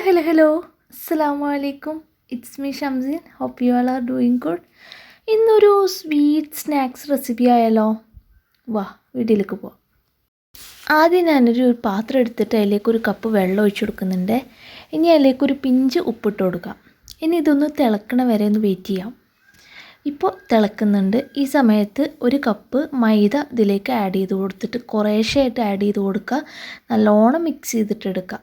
Hello hello hello അസ്സാം വലൈക്കും it's me Shamseen hope you all are doing good ഇന്നൊരു sweet snacks recipe ആയാലോ? വാ വീട്ടിലേക്ക് പോവാം. ആദ്യം ഞാനൊരു പാത്രം എടുത്തിട്ട് അതിലേക്ക് ഒരു കപ്പ് വെള്ളം ഒഴിച്ചു കൊടുക്കുന്നുണ്ട്. ഇനി അതിലേക്ക് ഒരു പിഞ്ച് ഉപ്പിട്ട് കൊടുക്കാം. ഇനി ഇതൊന്ന് തിളക്കണ വരെ ഒന്ന് വെയിറ്റ് ചെയ്യാം. ഇപ്പോൾ തിളക്കുന്നുണ്ട്. ഈ സമയത്ത് ഒരു കപ്പ് മൈദ ഇതിലേക്ക് ആഡ് ചെയ്ത് കൊടുത്തിട്ട് കുറേശ്ശായിട്ട് ആഡ് ചെയ്ത് കൊടുക്കുക. നല്ലോണം മിക്സ് ചെയ്തിട്ട് എടുക്കുക.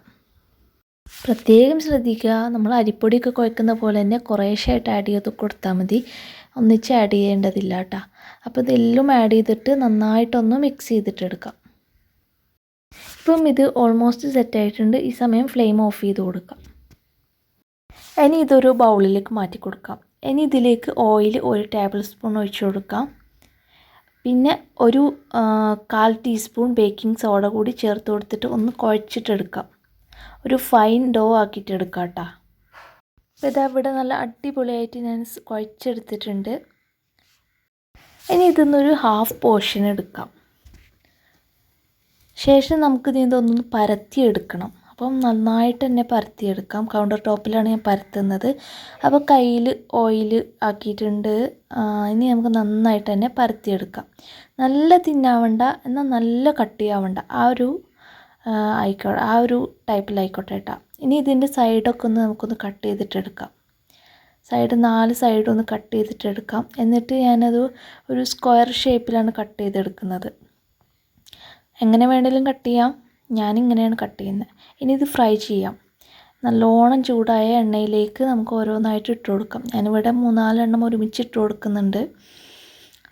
പ്രത്യേകം ശ്രദ്ധിക്കുക. നമ്മൾ അരിപ്പൊടിയൊക്കെ കുഴക്കുന്ന പോലെ തന്നെ കുറേശ്ശായിട്ട് ആഡ് ചെയ്ത് കൊടുത്താൽ മതി. ഒന്നിച്ച് ആഡ് ചെയ്യേണ്ടതില്ല കേട്ടോ അപ്പോൾ ഇതെല്ലാം ആഡ് ചെയ്തിട്ട് നന്നായിട്ടൊന്ന് മിക്സ് ചെയ്തിട്ടെടുക്കാം ഇപ്പം ഇത് ഓൾമോസ്റ്റ് സെറ്റ് ആയിട്ടുണ്ട്. ഈ സമയം ഫ്ലെയിം ഓഫ് ചെയ്ത് കൊടുക്കാം. ഇനി ഇതൊരു ബൗളിലേക്ക് മാറ്റി കൊടുക്കാം. ഇനി ഇതിലേക്ക് ഓയിൽ ഒരു ടേബിൾ സ്പൂൺ ഒഴിച്ചു കൊടുക്കാം. പിന്നെ ഒരു കാൽ ടീസ്പൂൺ ബേക്കിംഗ് സോഡ കൂടി ചേർത്ത് കൊടുത്തിട്ട് ഒന്ന് കുഴച്ചിട്ടെടുക്കാം ഒരു ഫൈൻ ഡോ ആക്കിയിട്ട് എടുക്കാം കേട്ടോ അപ്പോൾ ഇതാ ഇവിടെ നല്ല അടിപൊളിയായിട്ട് ഞാൻ കുഴച്ചെടുത്തിട്ടുണ്ട്. ഇനി ഇതിന്നൊരു ഹാഫ് പോർഷൻ എടുക്കാം. ശേഷം നമുക്ക് ഇതിതൊന്ന് പരത്തിയെടുക്കണം. അപ്പം നന്നായിട്ട് തന്നെ പരത്തിയെടുക്കാം. കൗണ്ടർ ടോപ്പിലാണ് ഞാൻ പരത്തുന്നത്. അപ്പോൾ കയ്യിൽ ഓയിൽ ആക്കിയിട്ടുണ്ട്. ഇനി നമുക്ക് നന്നായിട്ട് തന്നെ പരത്തിയെടുക്കാം. നല്ല തിന്നാവണ്ട എന്നാൽ നല്ല കട്ടിയാവണ്ട. ആ ഒരു ആയിക്കോട്ടെ ആ ഒരു ടൈപ്പിലായിക്കോട്ടെ കേട്ടോ ഇനി ഇതിന്റെ സൈഡൊക്കെ ഒന്ന് നമുക്കൊന്ന് കട്ട് ചെയ്തിട്ടെടുക്കാം. സൈഡ് നാല് സൈഡും ഒന്ന് കട്ട് ചെയ്തിട്ടെടുക്കാം. എന്നിട്ട് ഞാനത് ഒരു സ്ക്വയർ ഷേപ്പിലാണ് കട്ട് ചെയ്തെടുക്കുന്നത്. എങ്ങനെ വേണമെങ്കിലും കട്ട് ചെയ്യാം. ഞാനിങ്ങനെയാണ് കട്ട് ചെയ്യുന്നത്. ഇനി ഇത് ഫ്രൈ ചെയ്യാം. നല്ലോണം ചൂടായ എണ്ണയിലേക്ക് നമുക്ക് ഓരോന്നായിട്ട് ഇട്ട് കൊടുക്കാം. ഞാനിവിടെ മൂന്നാലെണ്ണം ഒരുമിച്ച് ഇട്ട് കൊടുക്കുന്നുണ്ട്.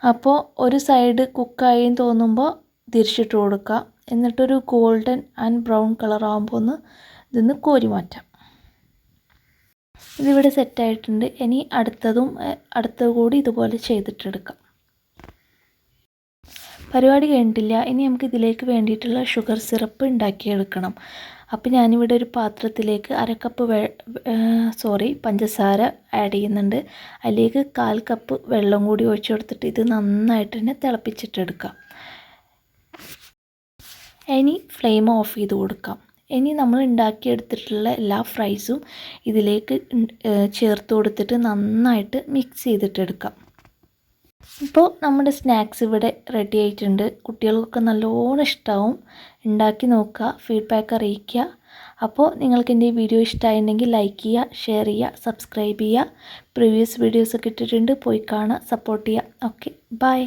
അപ്പോൾ ഒരു സൈഡ് കുക്കായി തോന്നുമ്പോൾ തിരിച്ചിട്ട് കൊടുക്കുക എന്നിട്ടൊരു ഗോൾഡൻ ആൻഡ് ബ്രൗൺ കളർ ആകുമ്പോൾ ഒന്ന് ഇതിന്ന് കോരി മാറ്റാം. ഇതിവിടെ സെറ്റായിട്ടുണ്ട് ഇനി അടുത്തതും അടുത്തത് കൂടി ഇതുപോലെ ചെയ്തിട്ടെടുക്കാം. പരിപാടി കഴിഞ്ഞിട്ടില്ല. ഇനി നമുക്ക് ഇതിലേക്ക് വേണ്ടിയിട്ടുള്ള ഷുഗർ സിറപ്പ് ഉണ്ടാക്കിയെടുക്കണം. അപ്പോൾ ഞാനിവിടെ ഒരു പാത്രത്തിലേക്ക് അരക്കപ്പ് വെ സോറി പഞ്ചസാര ആഡ് ചെയ്യുന്നുണ്ട്. അതിലേക്ക് കാൽ കപ്പ് വെള്ളം കൂടി ഒഴിച്ചു കൊടുത്തിട്ട് ഇത് നന്നായിട്ട് തന്നെ തിളപ്പിച്ചിട്ടെടുക്കാം. ഇനി ഫ്ലെയിം ഓഫ് ചെയ്ത് കൊടുക്കാം. ഇനി നമ്മൾ ഉണ്ടാക്കിയെടുത്തിട്ടുള്ള എല്ലാ ഫ്രൈസും ഇതിലേക്ക് ചേർത്ത് കൊടുത്തിട്ട് നന്നായിട്ട് മിക്സ് ചെയ്തിട്ടെടുക്കാം ഇപ്പോൾ നമ്മുടെ സ്നാക്സ് ഇവിടെ റെഡി ആയിട്ടുണ്ട്. കുട്ടികൾക്കൊക്കെ നല്ലോണം ഇഷ്ടമാവും ഉണ്ടാക്കി നോക്കുക ഫീഡ്ബാക്ക് അറിയിക്കുക. അപ്പോൾ നിങ്ങൾക്ക് എന്റെ ഈ വീഡിയോ ഇഷ്ടമായിട്ടുണ്ടെങ്കിൽ ലൈക്ക് ചെയ്യുക ഷെയർ ചെയ്യുക സബ്സ്ക്രൈബ് ചെയ്യുക. പ്രീവിയസ് വീഡിയോസൊക്കെ ഇട്ടിട്ടുണ്ട്. പോയി കാണുക സപ്പോർട്ട് ചെയ്യുക. Okay bye